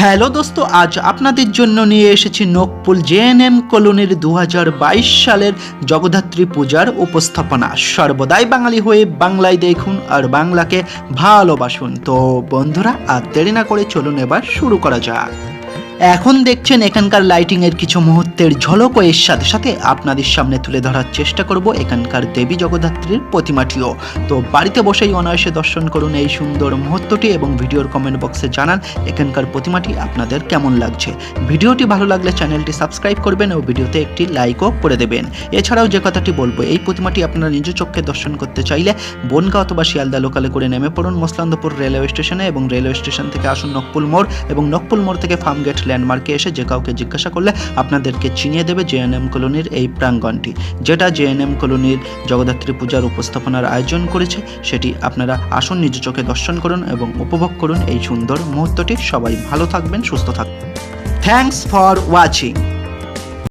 Hello দোস্ত, আজ আপনাদের জন্য নিয়ে এসেছি নকপুল জেএনএম কলোনির দু হাজার বাইশ সালের জগদ্ধাত্রী পূজার উপস্থাপনা। সর্বদাই বাঙালি হয়ে বাংলায় দেখুন আর বাংলাকে ভালোবাসুন। তো বন্ধুরা, আর দেরি না করে চলুন এবার শুরু করা যাক। এখন দেখছেন এখানকার লাইটিং এর কিছু মুহূর্তের ঝলক ও এর সাথে সাথে আপনাদের সামনে তুলে ধরার চেষ্টা করব এখানকার দেবী জগদ্ধাত্রীর প্রতিমাটিও। তো বাড়িতে বসেই অনায়াসে দর্শন করুন এই সুন্দর মুহূর্তটি এবং ভিডিওর কমেন্ট বক্সে জানান এখানকার প্রতিমাটি আপনাদের কেমন লাগছে। ভিডিওটি ভালো লাগলে চ্যানেলটি সাবস্ক্রাইব করবেন ও ভিডিওতে একটি লাইকও করে দেবেন। এছাড়াও যে কথাটি বলব, এই প্রতিমাটি আপনারা নিজ চোখে দর্শন করতে চাইলে বনগাঁ অথবা শিয়ালদা লোকালে করে নেমে পড়ুন। মোসলান্দপুর রেলওয়ে স্টেশনে এবং রেলওয়ে স্টেশন থেকে আসুন নকপুল মোড় এবং নকপুল মোড় থেকে ফার্ম গেট ল্যান্ডমার্কে এসে যে কাউকে জিজ্ঞাসা করলে আপনাদেরকে চিনিয়ে দেবে জেএনএম কলোনির এই প্রাঙ্গণটি যেটা জেএনএম কলোনির জগদ্ধাত্রী পূজার উপস্থাপনার আয়োজন করেছে, সেটি আপনারা আসুন নিজ চোখে দর্শন করুন এবং উপভোগ করুন এই সুন্দর মুহূর্তটি। সবাই ভালো থাকবেন, সুস্থ থাকবেন। Thanks for watching